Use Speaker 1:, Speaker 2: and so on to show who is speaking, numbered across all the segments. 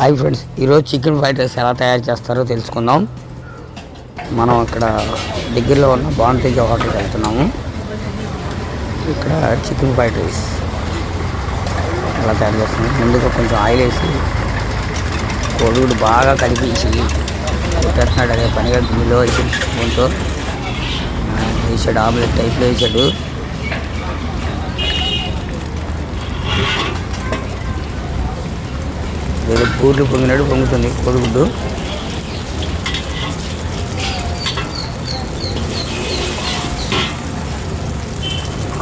Speaker 1: Hi friends ఈరోజు chicken fried rice ఎలా తయారు చేస్తారో తెలుసుకుందాం. మనం అక్కడ దగ్గరలో ఉన్న బాంతేజ హోటల్కి వెళ్తున్నాము. ఇక్కడ చికెన్ ఫ్రైడ్ రైస్ ఎలా తయారు చేస్తున్నాం ముందుగా కొంచెం ఆయిల్ వేసి కోడిగుడు బాగా కనిపించి పెట్టేస్తున్నాడు అదే పనిగా గిన్నెలో వేసి స్పూన్తో వేసాడు ఆమ్లెట్ టైప్లో వేసాడు. ఏదో పూర్లు పొంగినట్టు పొంగుతుంది కోడిగుడ్డు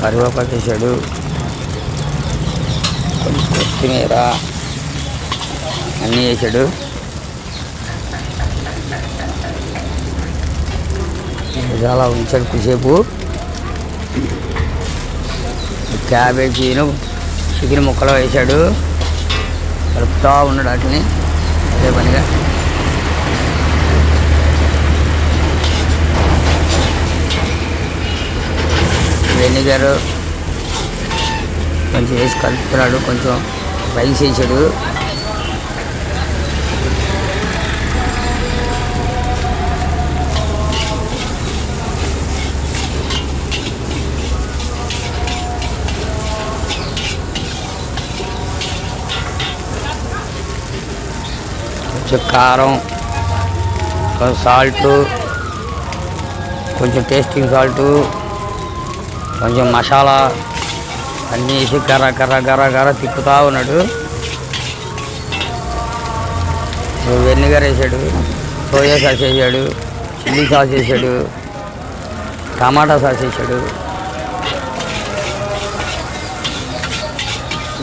Speaker 1: కరివేపాకు వేసాడు. కొత్తిమీర అన్నీ వేసాడు. ఇది అలా ఉంచాడు కొద్దిసేపు. క్యాబేజీను చికెన్ ముక్కలు వేసాడు. కలుపుతూ ఉన్నాడు వాటిని అదే పనిగా. వెనిగర్ కొంచెం వేసి కలుపుతున్నాడు కొంచెం రైస్ వేసాడు కొంచెం కారం కొంచెం సాల్ట్ కొంచెం టేస్టింగ్ సాల్ట్ కొంచెం మసాలా అన్నీ వేసి కర్ర కర్ర కర్ర కర్ర తిప్పుతా ఉన్నాడు. వెనిగర్ వేసాడు సోయా సాస్ వేసాడు చిల్లీ సాస్ వేసాడు టమాటా సాస్ వేసాడు.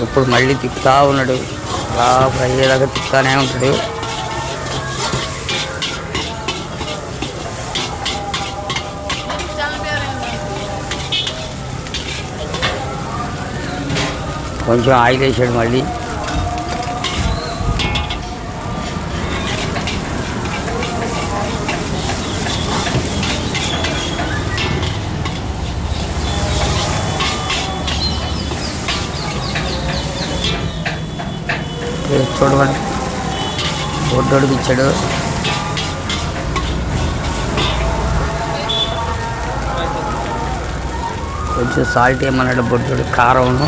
Speaker 1: ఇప్పుడు మళ్ళీ తిప్పుతా ఉన్నాడు. అలా ఫ్రై అయ్యేదాకా తిప్పుతానే ఉంటాడు. కొంచెం ఆయిల్ వేసాడు మళ్ళీ. చూడమని బొడ్డోడికి ఇచ్చాడు కొంచెం సాల్ట్ ఏమన్నాడు బొడ్డోడు కారంను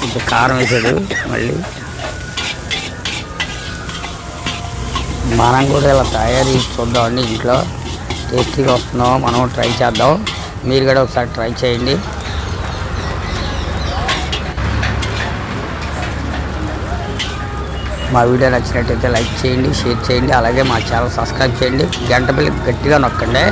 Speaker 1: కొంచెం కారం వేసాడు మళ్ళీ. మనం కూడా ఇలా తయారు చేసి చూద్దామండి ఇంట్లో. టేస్టీగా వస్తున్నాం మనం ట్రై చేద్దాం. మీరు కూడా ఒకసారి ట్రై చేయండి. మా వీడియో నచ్చినట్టయితే లైక్ చేయండి షేర్ చేయండి అలాగే మా ఛానల్ సబ్స్క్రైబ్ చేయండి. గంట బిల్లు గట్టిగా నొక్కండి.